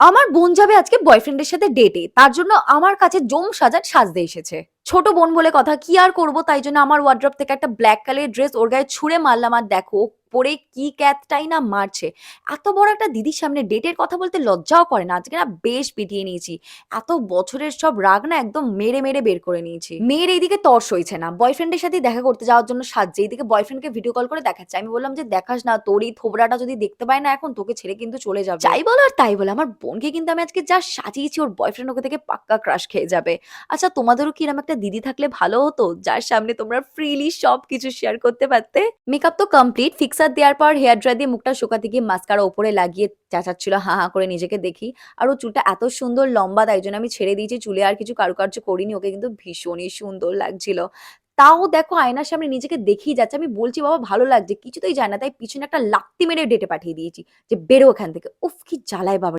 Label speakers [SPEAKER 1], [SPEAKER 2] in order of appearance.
[SPEAKER 1] আমার বোন যাবে আজকে বয়ফ্রেন্ডের সাথে ডেটে তার জন্য আমার কাছে জম সাজার সাজতে এসেছে। ছোট বোন বলে কথা, কি আর করব? তাই জন্য আমার ওয়ার্ড্রপ থেকে একটা ব্ল্যাক কালারের ড্রেস ওর গায়ে ছুঁড়ে মারলাম, আর দেখো পরে কি ক্যাথটাই না মারছে। এত বড় একটা দিদির সামনে ডেটের কথা বলতে লজ্জাও করে না। আজকে না বেশ পিটিয়ে নিয়েছি। এত বছরের সব রাগ না একদম মেরে মেরে বের করে নিয়েছি। মেয়ের এইদিকে তর্স হয়েছে না। বয়ফ্রেন্ডের সাথে দেখা করতে যাওয়ার জন্য সাজছে। এইদিকে বয়ফ্রেন্ডকে ভিডিও কল করে দেখাচ্ছে। আমি বললাম যে, দেখাস না, তোর এই থোবরাটা যদি দেখতে পায় না এখন, তোকে ছেড়ে কিন্তু চলে যাবে। যাই বলো আর তাই বলো। আমার বোনকে কিন্তু আমি আজকে যা সাজিয়েছি, ওর বয়ফ্রেন্ড ওকে থেকে পাক্কা ক্রাশ খেয়ে যাবে। আচ্ছা তোমাদেরও কি এরকম একটা দিদি থাকলে ভালো হতো? যার সামনে তোমরা ফ্রিলি সব কিছু শেয়ার করতে পারতে? মেকআপ তো কমপ্লিট ফিক্সার দেওয়ার পর হেয়ার ড্রাই দিয়ে মুখটা শুকাতে গিয়ে মাস্কারা ওপরে লাগিয়ে চাচাচ্ছিল, হা হা, করে নিজেকে দেখি। আর ও চুলটা এত সুন্দর লম্বা, তাই জন্য আমি ছেড়ে দিয়েছি। চুলে আর কিছু কারুকার্য করিনি, ওকে কিন্তু ভীষণই সুন্দর লাগছিল। তাও দেখো আয়নার সামনে নিজেকে দেখেই যাচ্ছে। আমি বলছি, বাবা, ভালো লাগছে। কিছুতেই যায় না, তাই পিছনে একটা লাত্তি মেরে ডেটে পাঠিয়ে দিয়েছি যে, বেরো এখান থেকে। উফ, কি জ্বালায় বাবা